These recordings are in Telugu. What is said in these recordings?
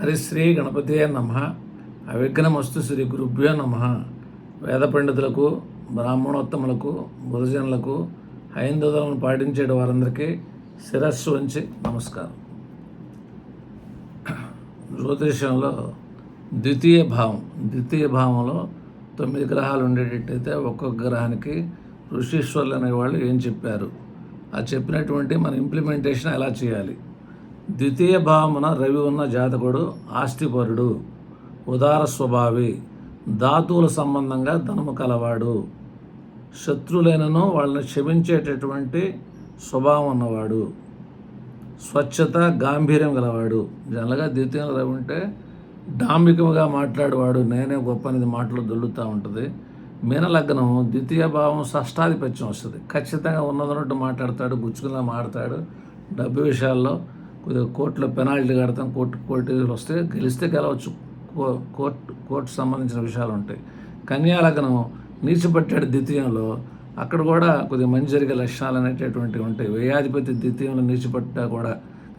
హరిశ్రీ గణపతే నమ. అవిఘ్నమస్తు శ్రీ గురుభ్యో నమ. వేద పండితులకు బ్రాహ్మణోత్తములకు గురుజనులకు హైందవులను పాటించే వారందరికీ శిరస్సు వంచి నమస్కారం. జ్యోతిషంలో ద్వితీయ భావం ద్వితీయ భావంలో తొమ్మిది గ్రహాలు ఉండేటట్టయితే ఒక్కొక్క గ్రహానికి ఋషీశ్వర్లు అనే వాళ్ళు ఏం చెప్పారు? ఆ చెప్పినటువంటి మన ఇంప్లిమెంటేషన్ ఎలా చేయాలి? ద్వితీయ భావమున రవి ఉన్న జాతకుడు ఆస్తిపరుడు ఉదార స్వభావి ధాతువుల సంబంధంగా ధనము కలవాడు. శత్రులైనను వాళ్ళని క్షమించేటటువంటి స్వభావం ఉన్నవాడు. స్వచ్ఛత గాంభీర్యం గలవాడు. జనరల్గా ద్వితీయంలో రవి ఉంటే డాంబికముగా మాట్లాడేవాడు. నేనే గొప్ప అనేది మాటలు దొల్లుతూ ఉంటుంది. మీనలగ్నం ద్వితీయ భావం షష్టాధిపత్యం వస్తుంది. ఖచ్చితంగా ఉన్నదన్నట్టు మాట్లాడతాడు గుచ్చుకునేలా మాడతాడు డబ్బు విషయాల్లో కోర్టులో పెనాల్టీ కడతాం కోర్టు కోర్టు వస్తే గెలిస్తే గెలవచ్చు. కో- కోర్టు కోర్టు సంబంధించిన విషయాలు ఉంటాయి కన్యాలగ్నం నీచిపట్టాడు ద్వితీయంలో అక్కడ కూడా కొద్దిగా మంచి జరిగే లక్షణాలు అనేటటువంటివి ఉంటాయి. వ్యయాధిపతి ద్వితీయంలో నీచిపట్టా కూడా.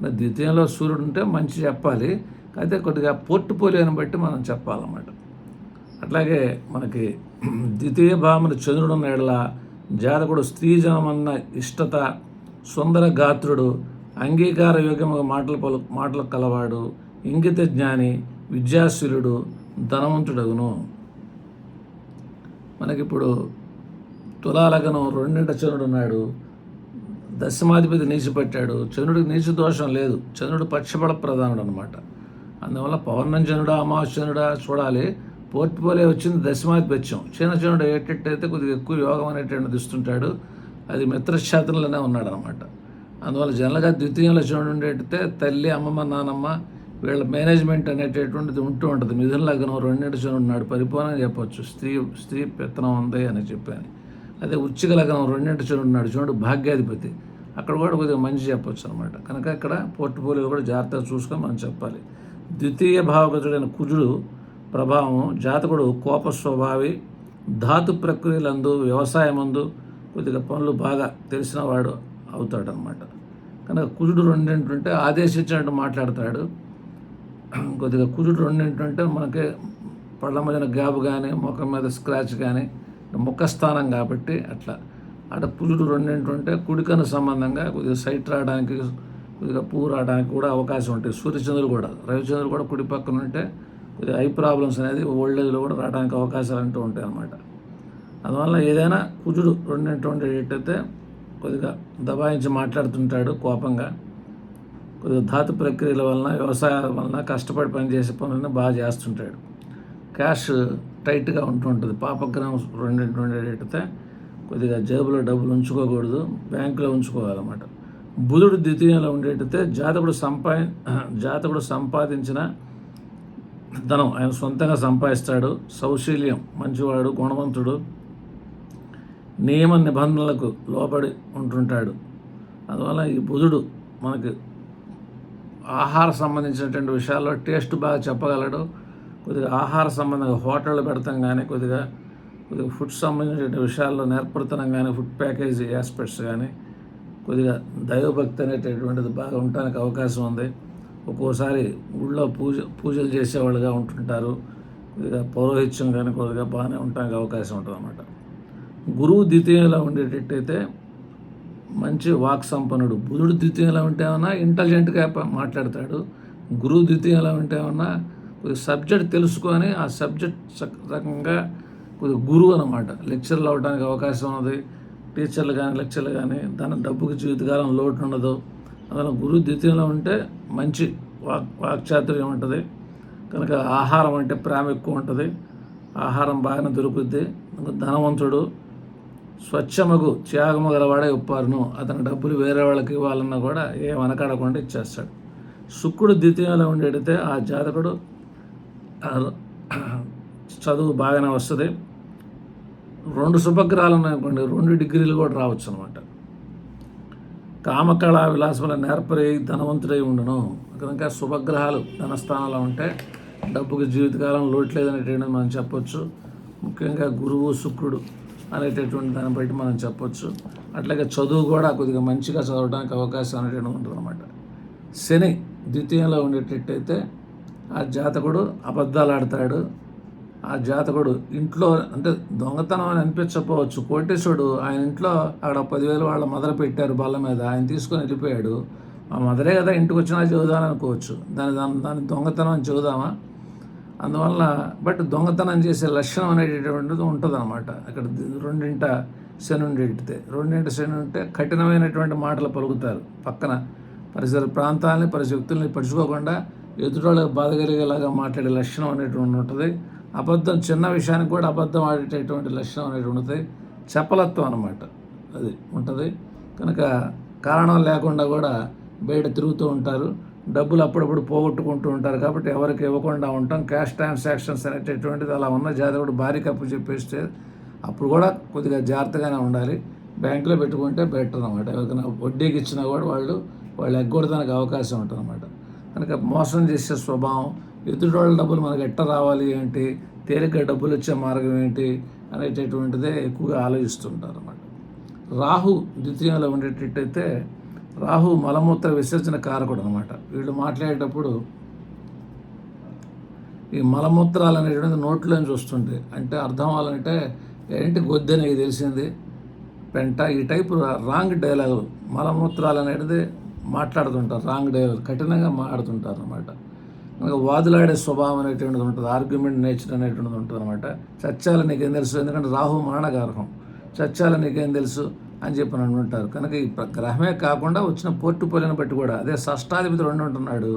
ద్వితీయంలో సూర్యుడు ఉంటే మంచి చెప్పాలి. అయితే కొద్దిగా పోర్ట్ఫోలియోని బట్టి మనం చెప్పాలన్నమాట. అట్లాగే మనకి ద్వితీయ భావములు చంద్రుడున్న ఎడల జాతకుడు స్త్రీజనమన్న ఇష్టత సుందర గాత్రుడు అంగీకార యోగ్యము మాటలు పలు మాటలు కలవాడు ఇంగిత జ్ఞాని విద్యాశీలుడు ధనవంతుడగును. మనకిప్పుడు తులాలగనం రెండింట చంద్రుడు ఉన్నాడు. దశమాధిపతి నీచి పెట్టాడు. చంద్రుడికి నీచి దోషం లేదు. చంద్రుడు పక్షపడ ప్రధానుడు అనమాట అందువల్ల పౌర్ణం చంద్రుడా అమావాస్యనుడా చూడాలి. పోర్ట్ఫోలియో వచ్చింది దశమాధిపత్యం. చిన్న చంద్రుడు ఏటట్టయితే కొద్దిగా ఎక్కువ యోగం అనేటువంటి ఇస్తుంటాడు అది మిత్రక్షేత్రంలోనే ఉన్నాడు అనమాట అందువల్ల జనరల్గా ద్వితీయంలో చంద్రుడు తల్లి అమ్మమ్మ నానమ్మ వీళ్ళ మేనేజ్మెంట్ అనేటటువంటిది ఉంటూ ఉంటుంది. మిథున లగ్నం రెండింటి చంద్రుడు ఉన్నాడు పరిపూర్ణంగా చెప్పొచ్చు. స్త్రీ స్త్రీ పెత్తనం ఉంది అని చెప్పాను. అదే ఉచ్చిక లగ్నం రెండింటి చంద్రుడు ఉన్నాడు చూడండి భాగ్యాధిపతి. అక్కడ కూడా కొద్దిగా మంచి చెప్పొచ్చు అనమాట కనుక ఇక్కడ పోర్ట్ఫోలియో కూడా జాగ్రత్తగా చూసుకొని మనం చెప్పాలి. ద్వితీయ భావగతుడైన కుజుడు ప్రభావం జాతకుడు కోప స్వభావి ధాతు ప్రక్రియలందు వ్యవసాయమందు కొద్దిగా పనులు బాగా తెలిసినవాడు అవుతాడనమాట కనుక కుజుడు రెండేంటంటే ఆదేశించినట్టు మాట్లాడతాడు. కొద్దిగా కుజుడు రెండేంటంటే మనకి పళ్ళ మీద గ్యాప్ కానీ ముఖం మీద స్క్రాచ్ కానీ ముఖ స్థానం కాబట్టి అట్లా. అటు కుజుడు రెండేంటంటే కుడికను సంబంధంగా కొద్దిగా సైట్ రావడానికి కొద్దిగా పువ్వు రావడానికి కూడా అవకాశం ఉంటాయి. సూర్యచంద్రుడు కూడా రవిచంద్రుడు కూడా కుడి పక్కన ఉంటే కొద్దిగా ఐ ప్రాబ్లమ్స్ అనేది ఓల్డ్ ఏజ్లో కూడా రావడానికి అవకాశాలు అంటూ ఉంటాయి అన్నమాట అందువల్ల ఏదైనా కుజుడు రెండింటి ఉండేటట్టయితే కొద్దిగా దబాయించి మాట్లాడుతుంటాడు కోపంగా. కొద్దిగా ధాతు ప్రక్రియల వలన వ్యవసాయాల వలన కష్టపడి పనిచేసే పనులను బాగా చేస్తుంటాడు. క్యాష్ టైట్గా ఉంటుంటుంది పాపగ్రహం రెండింటి ఉండేటైతే కొద్దిగా జేబులో డబ్బులు ఉంచుకోకూడదు బ్యాంకులో ఉంచుకోవాలన్నమాట. బుధుడు ద్వితీయంలో ఉండేటైతే జాతకుడు సంపా జాతకుడు సంపాదించిన ధనం ఆయన సొంతంగా సంపాదిస్తాడు. సౌశీల్యం మంచివాడు గుణవంతుడు. నియమ నిబంధనలకు లోబడి ఉంటుంటాడు. అందువల్ల ఈ బుధుడు మనకి ఆహార సంబంధించినటువంటి విషయాల్లో టేస్ట్ బాగా చెప్పగలడు. కొద్దిగా ఆహార సంబంధంగా హోటళ్ళు పెడతాం కానీ కొద్దిగా కొద్దిగా ఫుడ్ సంబంధించిన విషయాల్లో నేర్పడతనం కానీ ఫుడ్ ప్యాకేజీ ఆస్పెక్ట్స్ కానీ కొద్దిగా దైవభక్తి అనేటటువంటిది బాగా ఉండడానికి అవకాశం ఉంది. ఒక్కోసారి ఊళ్ళో పూజ పూజలు చేసేవాళ్ళుగా ఉంటుంటారు. కొద్దిగా పౌరోహిత్యం కానీ కొద్దిగా బాగానే ఉండడానికి అవకాశం ఉంటుంది అన్నమాట గురువు ద్వితీయంలో ఉండేటట్టయితే మంచి వాక్ సంపన్నుడు. బుధుడు ద్వితీయంలో ఉంటే ఏమన్నా ఇంటెలిజెంట్గా మాట్లాడతాడు. గురువు ద్వితీయంలో ఉంటే ఏమన్నా కొద్దిగా సబ్జెక్ట్ తెలుసుకొని ఆ సబ్జెక్ట్ సక్- రకంగా కొద్దిగా గురువు అనమాట లెక్చర్లు అవడానికి అవకాశం ఉంది టీచర్లు కానీ లెక్చర్లు కానీ దాని డబ్బుకి జీవితకాలం లోటు ఉండదు. అందులో గురువు ద్వితీయంలో ఉంటే మంచి వాక్ వాక్చాతుర్యం ఉంటుంది. కనుక ఆహారం అంటే ప్రేమ ఎక్కువ ఉంటుంది. ఆహారం బాగానే దొరుకుద్ది. ధనవంతుడు. స్వచ్ఛమగు త్యాగము గలవాడే ఒప్పారును అతని డబ్బులు వేరే వాళ్ళకి ఇవ్వాలన్నా కూడా ఏం అనకాడకుండా ఇచ్చేస్తాడు. శుక్రుడు ద్వితీయంలో ఉండేటైతే ఆ జాతకుడు చదువు బాగానే వస్తుంది. రెండు శుభగ్రహాలు ఉన్నాయనుకోండి రెండు డిగ్రీలు కూడా రావచ్చు అనమాట కామకళా విలాసముల నేర్పరి ధనవంతుడై ఉండును. కనుక శుభగ్రహాలు ధనస్థానంలో ఉంటే డబ్బుకి జీవితకాలం లోటు లేదనేటువంటిది మనం చెప్పొచ్చు. ముఖ్యంగా గురువు శుక్రుడు. అనేటటువంటి దాన్ని బట్టి మనం చెప్పొచ్చు. అట్లాగే చదువు కూడా కొద్దిగా మంచిగా చదవడానికి అవకాశం అనేటువంటి ఉంటుంది అనమాట శని ద్వితీయంలో ఉండేటట్టయితే ఆ జాతకుడు అబద్ధాలు ఆడతాడు. ఆ జాతకుడు ఇంట్లో అంటే దొంగతనం అని అనిపించకపోవచ్చు. కోటేశ్వరుడు ఆయన ఇంట్లో అక్కడ పదివేలు వాళ్ళ మదర పెట్టారు బల్ల మీద. ఆయన తీసుకొని వెళ్ళిపోయాడు. ఆ మదరే కదా ఇంటికి వచ్చినా చెబుదామని అనుకోవచ్చు. దాని దాని దాని దొంగతనం అని చెబుదామా? అందువల్ల బట్ దొంగతనం చేసే లక్షణం అనేటటువంటిది ఉంటుంది అనమాట అక్కడ రెండింట శని రెండింట శని ఉంటే కఠినమైనటువంటి మాటలు పలుకుతారు. పక్కన పరిసర ప్రాంతాలని పరిశక్తుల్ని పరుచుకోకుండా ఎదుటోళ్ళకి బాధ కలిగేలాగా మాట్లాడే లక్షణం అనేటువంటి ఉంటుంది. అబద్ధం చిన్న విషయానికి కూడా అబద్ధం ఆడేటటువంటి లక్షణం అనేది ఉంటుంది. చపలత్వం అనమాట అది ఉంటుంది. కనుక కారణం లేకుండా కూడా బయట తిరుగుతూ ఉంటారు. డబ్బులు అప్పుడప్పుడు పోగొట్టుకుంటూ ఉంటారు కాబట్టి ఎవరికి ఇవ్వకుండా ఉంటాం. క్యాష్ ట్రాన్సాక్షన్స్ అనేటటువంటిది అలా ఉన్న జాతకుడు భారీ కప్పు చెప్పేస్తే అప్పుడు కూడా కొద్దిగా జాగ్రత్తగానే ఉండాలి. బ్యాంకులో పెట్టుకుంటే బెటర్ అనమాట ఎవరికైనా వడ్డీకి ఇచ్చినా కూడా వాళ్ళు వాళ్ళు ఎగ్గొడదానికి అవకాశం ఉంటుంది అనమాట కనుక మోసం చేసే స్వభావం ఎదుటి డబ్బులు మనకు ఎట్ట రావాలి ఏంటి తేలిక డబ్బులు వచ్చే మార్గం ఏంటి అనేటటువంటిదే ఎక్కువగా ఆలోచిస్తుంటారు అన్నమాట. రాహు ద్వితీయంలో ఉండేటట్టయితే రాహు మలమూత్ర విసర్జన కారకుడు అనమాట వీళ్ళు మాట్లాడేటప్పుడు ఈ మలమూత్రాలు అనేటువంటిది నోట్లోంచి వస్తుంటాయి. అంటే అర్థం అవ్వాలంటే ఏంటి గొద్దె నీకు తెలిసింది? పెంట ఈ టైపు రాంగ్ డైలాగ్ మలమూత్రాలు అనేది మాట్లాడుతుంటారు. రాంగ్ డైలాగ్ కఠినంగా మాట్లాడుతుంటారు అనమాట ఇంకా వాదులాడే స్వభావం అనేటువంటిది ఉంటుంది. ఆర్గ్యుమెంట్ నేచర్ అనేటువంటిది ఉంటుంది అనమాట చచ్చాల నీకేం తెలుసు? ఎందుకంటే రాహు మరణగారహం చచ్చాల నీకేం తెలుసు? అని చెప్పి అని అంటుంటారు కనుక ఈ గ్రహమే కాకుండా వచ్చిన పోర్టుపోలిని బట్టి కూడా అదే షష్టాధిపతి రెండు ఉంటున్నాడు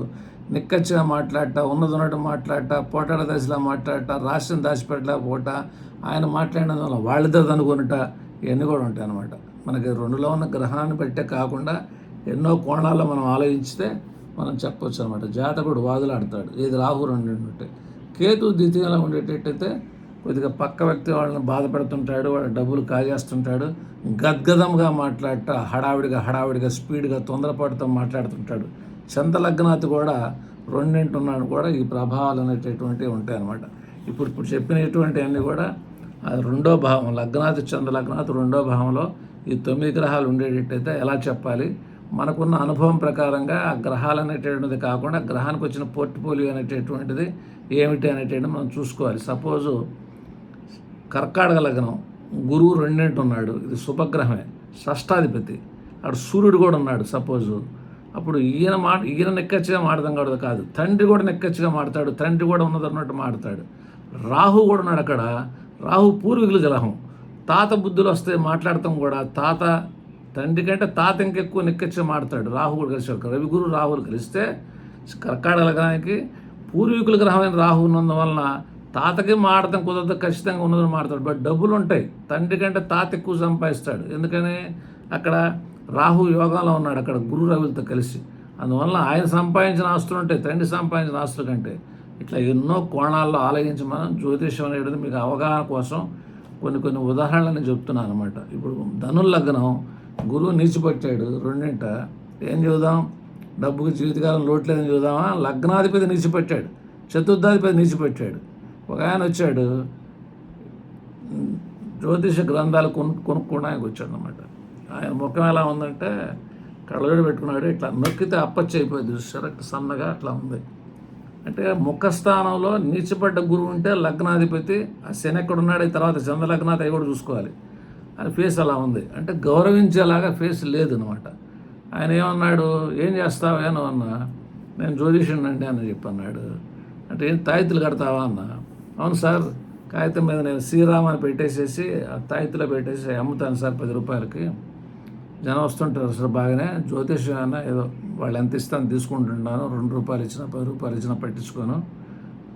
నిక్కచ్చిగా మాట్లాడట ఉన్నది ఉన్నట్టు మాట్లాడట పోటాడ దశలా మాట్లాడట రాష్ట్రం దాచిపెట్టలేకపోట ఆయన మాట్లాడిన వల్ల వాళ్ళిద్దరు అనుకున్నట ఇవన్నీ కూడా ఉంటాయి అన్నమాట. మనకి రెండులో ఉన్న గ్రహాన్ని బట్టే కాకుండా ఎన్నో కోణాల్లో మనం ఆలోచిస్తే మనం చెప్పొచ్చు అనమాట జాతకుడు వాదులాడతాడు. ఏది రాహు రెండు ఉంటే కేతు ద్వితీయంలో ఉండేటట్టయితే కొద్దిగా పక్క వ్యక్తి వాళ్ళని బాధపడుతుంటాడు వాళ్ళ డబ్బులు కాజేస్తుంటాడు గద్గదంగా మాట్లాడట హడావిడిగా హడావిడిగా స్పీడ్గా తొందరపాటుతో మాట్లాడుతుంటాడు. చందలగ్నాథ్ కూడా రెండింటి ఉన్నాడు కూడా ఈ ప్రభావాలు అనేటటువంటివి ఉంటాయన్నమాట. ఇప్పుడు ఇప్పుడు చెప్పినటువంటి అన్నీ కూడా అది రెండో భావం లగ్నాథ్ చంద్రలగ్నాథ్ రెండో భావంలో ఈ తొమ్మిది గ్రహాలు ఉండేటట్టయితే ఎలా చెప్పాలి? మనకున్న అనుభవం ప్రకారంగా ఆ గ్రహాలు అనేటటువంటిది కాకుండా గ్రహానికి వచ్చిన పోర్ట్ఫోలియో అనేటటువంటిది ఏమిటి అనేటువంటిది మనం చూసుకోవాలి. సపోజు కర్కాటక లగ్నం గురువు రెండింటి ఉన్నాడు ఇది శుభగ్రహమే. షష్టాధిపతి. అక్కడ సూర్యుడు కూడా ఉన్నాడు సపోజు. అప్పుడు ఈయన మాట ఈయన నెక్కచ్చిగా మాడదాం కూడా కాదు. తండ్రి కూడా నెక్కచ్చిగా మాడతాడు తండ్రి కూడా ఉన్నది అన్నట్టు మాడతాడు. రాహు కూడా ఉన్నాడు అక్కడ. రాహు పూర్వీకుల గ్రహం తాత బుద్ధులు వస్తే మాట్లాడతాం కూడా. తాత తండ్రి కంటే తాత ఇంకెక్కువ నెక్కచ్చిగా మాడతాడు. రాహు కూడా కలిసి రవిగురు రాహులు కలిస్తే కర్కాటక లగ్నానికి పూర్వీకుల గ్రహమైన రాహు ఉన్నందువలన తాతకి మాడతాం కుదరదు ఖచ్చితంగా ఉన్నదని మాడతాడు. బట్ డబ్బులు ఉంటాయి. తండ్రి కంటే తాత ఎక్కువ సంపాదిస్తాడు. ఎందుకని? అక్కడ రాహు యోగంలో ఉన్నాడు అక్కడ గురు రవిలతో కలిసి. అందువల్ల ఆయన సంపాదించిన ఆస్తులు ఉంటాయి తండ్రి సంపాదించిన ఆస్తుల కంటే. ఇట్లా ఎన్నో కోణాల్లో ఆలోచించి మనం జ్యోతిషం అనేది మీకు అవగాహన కోసం కొన్ని కొన్ని ఉదాహరణలు చెప్తున్నాను అనమాట ఇప్పుడు ధనుర్లగ్నం గురువు నిలిచిపెట్టాడు రెండింట ఏం చూద్దాం డబ్బుకి జీవితకాలం లోట్లేదని చూద్దామా లగ్నాధిపతి నిలిచిపెట్టాడు చతుర్థాధిపతి నిలిచిపెట్టాడు ఒక ఆయన వచ్చాడు. జ్యోతిష గ్రంథాలు కొను కొనుక్కోవడానికి వచ్చాడు అనమాట ఆయన ముఖం ఎలా ఉందంటే కళ్ళజోడు పెట్టుకున్నాడు ఇట్లా నొక్కితే అప్పచ్చి అయిపోయింది చూసారా సన్నగా అట్లా ఉంది. అంటే ముఖస్థానంలో నీచిపడ్డ గురువు ఉంటే లగ్నాధిపతి ఆ శని ఎక్కడ ఉన్నాడు ఈ తర్వాత చంద్ర లగ్నాథ్ అవి కూడా చూసుకోవాలి. ఆయన ఫేస్ అలా ఉంది. అంటే గౌరవించేలాగా ఫేస్ లేదు అనమాట ఆయన ఏమన్నాడు? ఏం చేస్తావా అని అన్నా నేను జ్యోతిషుని అండి అని చెప్పన్నాడు. అంటే ఏం తాయితులు కడతావా అన్నా. అవును సార్ కాగితం మీద నేను శ్రీరామ్ అని పెట్టేసేసి ఆ పెట్టేసి అమ్ముతాను సార్ పది రూపాయలకి. జనం వస్తుంటారు సార్ బాగానే. జ్యోతిషం అయినా ఏదో వాళ్ళు ఎంత ఇస్తాను తీసుకుంటున్నాను రెండు రూపాయలు ఇచ్చినా పది రూపాయలు ఇచ్చినా పట్టించుకోను.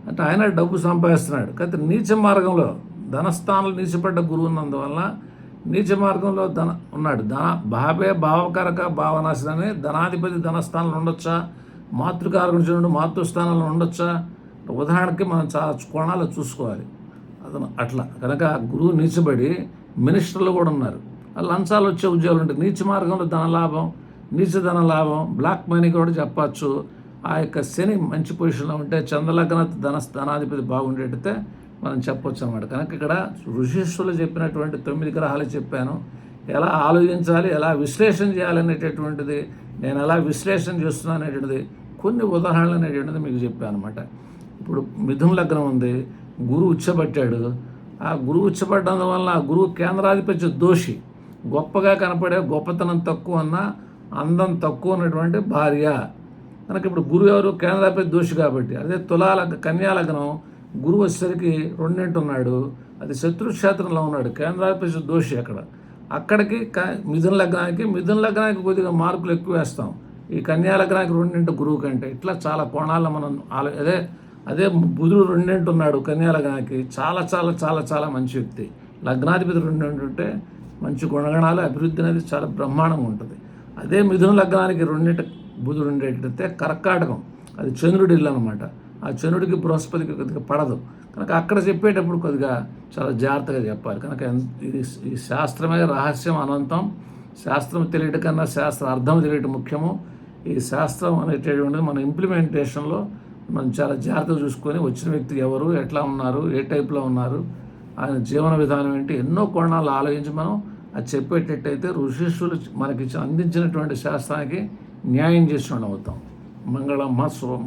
అంటే ఆయన డబ్బు సంపాదిస్తున్నాడు. కానీ నీచ మార్గంలో ధనస్థానంలో నీచపడ్డ గురువు ఉన్నందువల్ల నీచ మార్గంలో ధన ఉన్నాడు. ధన భావే భావకారక భావనాశనని ధనాధిపతి ధనస్థానంలో ఉండొచ్చా? మాతృకారకుడు మాతృస్థానంలో ఉండొచ్చా? ఉదాహరణకి మనం చాలా కోణాలు చూసుకోవాలి. అతను అట్లా. కనుక గురువు నీచబడి మినిస్టర్లు కూడా ఉన్నారు. ఆ లంచాలు వచ్చే ఉద్యోగాలు ఉంటాయి. నీచ మార్గంలో ధన లాభం నీచ ధన లాభం బ్లాక్ మనీ కూడా చెప్పచ్చు. ఆ యొక్క శని మంచి పొజిషన్లో ఉంటే చంద్రలగ్న ధన ధనాధిపతి బాగుండేటైతే మనం చెప్పొచ్చు అనమాట కనుక ఇక్కడ ఋషిష్యులు చెప్పినటువంటి తొమ్మిది గ్రహాలు చెప్పాను. ఎలా ఆలోచించాలి ఎలా విశ్లేషణ చేయాలనేటటువంటిది నేను ఎలా విశ్లేషణ చేస్తున్నాను అనేటువంటిది కొన్ని ఉదాహరణలు అనేటువంటిది మీకు చెప్పాను అనమాట ఇప్పుడు మిథున లగ్నం ఉంది గురువు ఉచ్చబట్టాడు ఆ గురువు ఉచ్చబడ్డం వల్ల ఆ గురువు కేంద్రాధిపత్య దోషి. గొప్పగా కనపడే గొప్పతనం తక్కువ అన్న అందం తక్కువ ఉన్నటువంటి భార్య. మనకి ఇప్పుడు గురువు ఎవరు? కేంద్రాధిపతి దోషి కాబట్టి. అదే తులాల కన్యా లగ్నం గురువు వచ్చేసరికి రెండింటి ఉన్నాడు. అది శత్రుక్షేత్రంలో ఉన్నాడు కేంద్రాధిపతి దోషి అక్కడ. అక్కడికి క- మిథున లగ్నానికి మిథున లగ్నానికి కొద్దిగా మార్కులు ఎక్కువ వేస్తాం ఈ కన్యా లగ్నానికి రెండింటి గురువు కంటే. ఇట్లా చాలా కోణాల్లో మనం అదే అదే బుధుడు రెండింటి ఉన్నాడు కన్యా లగ్నానికి చాలా చాలా చాలా చాలా మంచి వ్యక్తి. లగ్నాధిపతి రెండింటి ఉంటే మంచి గుణగణాలు అభివృద్ధి అనేది చాలా బ్రహ్మాండంగా ఉంటుంది. అదే మిథున లగ్నానికి రెండింటి బుధుడు ఉండేటైతే కర్కాటకం. అది చంద్రుడి ఇల్లు అనమాట ఆ చంద్రుడికి బృహస్పతికి కొద్దిగా పడదు. కనుక అక్కడ చెప్పేటప్పుడు కొద్దిగా చాలా జాగ్రత్తగా చెప్పాలి. కనుక ఇది ఈ శాస్త్రమే రహస్యం అనంతం. శాస్త్రం తెలియట కన్నా శాస్త్ర అర్థం తెలియటం ముఖ్యము. ఈ శాస్త్రం అనేటటువంటిది మన ఇంప్లిమెంటేషన్లో మనం చాలా జాగ్రత్తగా చూసుకొని వచ్చిన వ్యక్తి ఎవరు ఎట్లా ఉన్నారు ఏ టైప్లో ఉన్నారు ఆయన జీవన విధానం ఏంటి ఎన్నో కోణాలు ఆలోచించి మనం అది చెప్పేటట్టయితే ఋషిష్యులు మనకి అందించినటువంటి శాస్త్రానికి న్యాయం చేసిన అవుతాం మంగళమ్మ శుభం